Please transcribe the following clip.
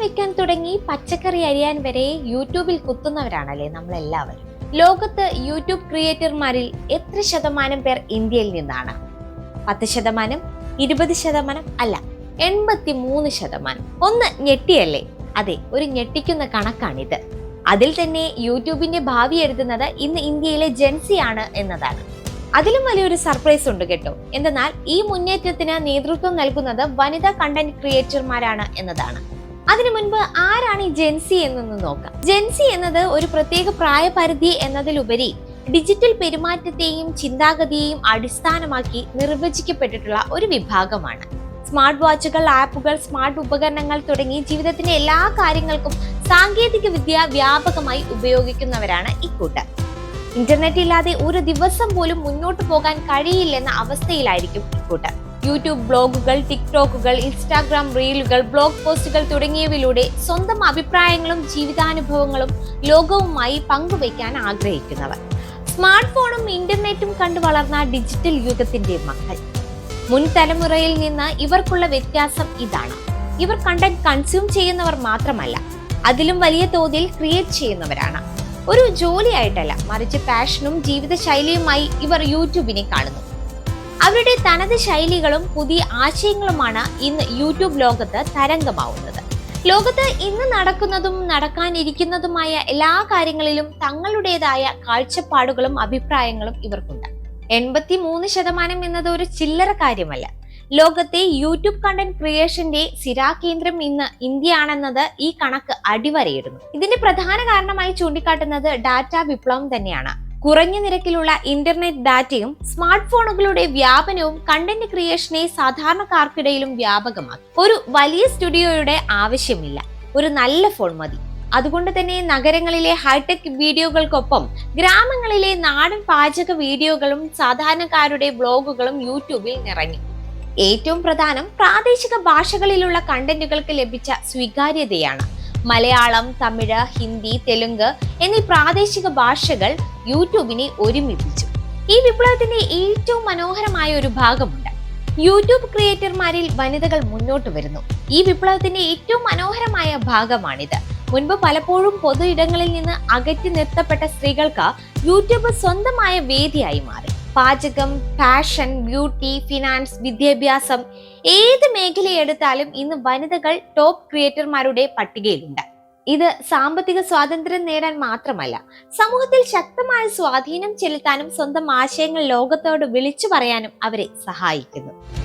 വെക്കാൻ തുടങ്ങി പച്ചക്കറി അരിയാൻ വരെ യൂട്യൂബിൽ കുത്തുന്നവരാണല്ലേ നമ്മളെല്ലാവരും. ലോകത്ത് യൂട്യൂബ് ക്രിയേറ്റർമാരിൽ എത്ര ശതമാനം പേർ ഇന്ത്യയിൽ നിന്നാണ്? പത്ത് ശതമാനം ഇരുപത് ശതമാനം അല്ല എൺപത്തി മൂന്ന് ശതമാനം. ഒന്ന് ഞെട്ടിയല്ലേ? അതെ ഒരു ഞെട്ടിക്കുന്ന കണക്കാണിത്. അതിൽ തന്നെ യൂട്യൂബിന്റെ ഭാവി എഴുതുന്നത് ഇന്ന് ഇന്ത്യയിലെ ജെൻസിയാണ് എന്നതാണ്. അതിലും വലിയൊരു സർപ്രൈസ് ഉണ്ട് കേട്ടോ. എന്തെന്നാൽ ഈ മുന്നേറ്റത്തിന് നേതൃത്വം നൽകുന്നത് വനിതാ കണ്ടന്റ് ക്രിയേറ്റർമാരാണ് എന്നതാണ്. അതിനു മുൻപ് ആരാണ് ഈ ജെൻസി എന്നൊന്ന് നോക്കാം. ജെൻസി എന്നത് ഒരു പ്രത്യേക പ്രായപരിധി എന്നതിലുപരി ഡിജിറ്റൽ പെരുമാറ്റത്തെയും ചിന്താഗതിയെയും അടിസ്ഥാനമാക്കി നിർവചിക്കപ്പെട്ടിട്ടുള്ള ഒരു വിഭാഗമാണ്. സ്മാർട്ട് വാച്ചുകൾ ആപ്പുകൾ സ്മാർട്ട് ഉപകരണങ്ങൾ തുടങ്ങി ജീവിതത്തിന്റെ എല്ലാ കാര്യങ്ങൾക്കും സാങ്കേതിക വിദ്യ വ്യാപകമായി ഉപയോഗിക്കുന്നവരാണ് ഇക്കൂട്ടർ ഇന്റർനെറ്റ് ഇല്ലാതെ ഒരു ദിവസം പോലും മുന്നോട്ട് പോകാൻ കഴിയില്ലെന്ന അവസ്ഥയിലായിരിക്കും ഇക്കൂട്ടർ യൂട്യൂബ് ബ്ലോഗുകൾ ടിക്ടോക്കുകൾ ഇൻസ്റ്റാഗ്രാം റീലുകൾ ബ്ലോഗ് പോസ്റ്റുകൾ തുടങ്ങിയവയിലൂടെ സ്വന്തം അഭിപ്രായങ്ങളും ജീവിതാനുഭവങ്ങളും ലോകവുമായി പങ്കുവയ്ക്കാൻ ആഗ്രഹിക്കുന്നവർ. സ്മാർട്ട് ഫോണും ഇന്റർനെറ്റും കണ്ടു വളർന്ന ഡിജിറ്റൽ യുഗത്തിന്റെ മക്കൾ. മുൻ തലമുറയിൽ നിന്ന് ഇവർക്കുള്ള വ്യത്യാസം ഇതാണ്. ഇവർ കണ്ടന്റ് കൺസ്യൂം ചെയ്യുന്നവർ മാത്രമല്ല അതിലും വലിയ തോതിൽ ക്രിയേറ്റ് ചെയ്യുന്നവരാണ്. ഒരു ജോലിയായിട്ടല്ല മറിച്ച് പാഷനും ജീവിതശൈലിയുമായി ഇവർ യൂട്യൂബിനെ കാണുന്നു. അവരുടെ തനത് ശൈലികളും പുതിയ ആശയങ്ങളുമാണ് ഇന്ന് യൂട്യൂബ് ലോകത്ത് തരംഗമാവുന്നത്. ലോകത്ത് ഇന്ന് നടക്കുന്നതും നടക്കാനിരിക്കുന്നതുമായ എല്ലാ കാര്യങ്ങളിലും തങ്ങളുടേതായ കാഴ്ചപ്പാടുകളും അഭിപ്രായങ്ങളും ഇവർക്കുണ്ട്. എൺപത്തി മൂന്ന് ശതമാനം എന്നത് ഒരു ചില്ലറ കാര്യമല്ല. ലോകത്തെ യൂട്യൂബ് കണ്ടന്റ് ക്രിയേഷന്റെ സിരാകേന്ദ്രം ഇന്ന് ഇന്ത്യയാണെന്നത് ഈ കണക്ക് അടിവരയിടുന്നു. ഇതിന്റെ പ്രധാന കാരണമായി ചൂണ്ടിക്കാട്ടുന്നത് ഡാറ്റ വിപ്ലവം തന്നെയാണ്. കുറഞ്ഞ നിരക്കിലുള്ള ഇന്റർനെറ്റ് ഡാറ്റയും സ്മാർട്ട് ഫോണുകളുടെ വ്യാപനവും കണ്ടന്റ് ക്രിയേഷനെ സാധാരണക്കാർക്കിടയിലും വ്യാപകമാക്കി. ഒരു വലിയ സ്റ്റുഡിയോയുടെ ആവശ്യമില്ല. ഒരു നല്ല ഫോൺ മതി. അതുകൊണ്ട് തന്നെ നഗരങ്ങളിലെ ഹൈടെക് വീഡിയോകൾക്കൊപ്പം ഗ്രാമങ്ങളിലെ നാടൻ പാചക വീഡിയോകളും സാധാരണക്കാരുടെ ബ്ലോഗുകളും യൂട്യൂബിൽ നിറഞ്ഞു. ഏറ്റവും പ്രധാനം പ്രാദേശിക ഭാഷകളിലുള്ള കണ്ടന്റുകൾക്ക് ലഭിച്ച സ്വീകാര്യതയാണ്. മലയാളം തമിഴ് ഹിന്ദി തെലുങ്ക് എന്നീ പ്രാദേശിക ഭാഷകൾ യൂട്യൂബിനെ ഒരുമിപ്പിച്ചു. ഈ വിപ്ലവത്തിന്റെ ഏറ്റവും മനോഹരമായ ഒരു ഭാഗമുണ്ട്. യൂട്യൂബ് ക്രിയേറ്റർമാരിൽ വനിതകൾ മുന്നോട്ട് വരുന്നു. ഈ വിപ്ലവത്തിന്റെ ഏറ്റവും മനോഹരമായ ഭാഗമാണിത്. മുൻപ് പലപ്പോഴും പൊതു ഇടങ്ങളിൽ നിന്ന് അകറ്റി നിർത്തപ്പെട്ട സ്ത്രീകൾക്ക് യൂട്യൂബ് സ്വന്തമായ വേദിയായി മാറി. പാചകം ഫാഷൻ ബ്യൂട്ടി ഫിനാൻസ് വിദ്യാഭ്യാസം ഏത് മേഖലയെടുത്താലും ഇന്ന് വനിതകൾ ടോപ്പ് ക്രിയേറ്റർമാരുടെ പട്ടികയിലുണ്ട്. ഇത് സാമ്പത്തിക സ്വാതന്ത്ര്യം നേടാൻ മാത്രമല്ല സമൂഹത്തിൽ ശക്തമായ സ്വാധീനം ചെലുത്താനും സ്വന്തം ആശയങ്ങൾ ലോകത്തോട് വിളിച്ചു പറയാനും അവരെ സഹായിക്കുന്നു.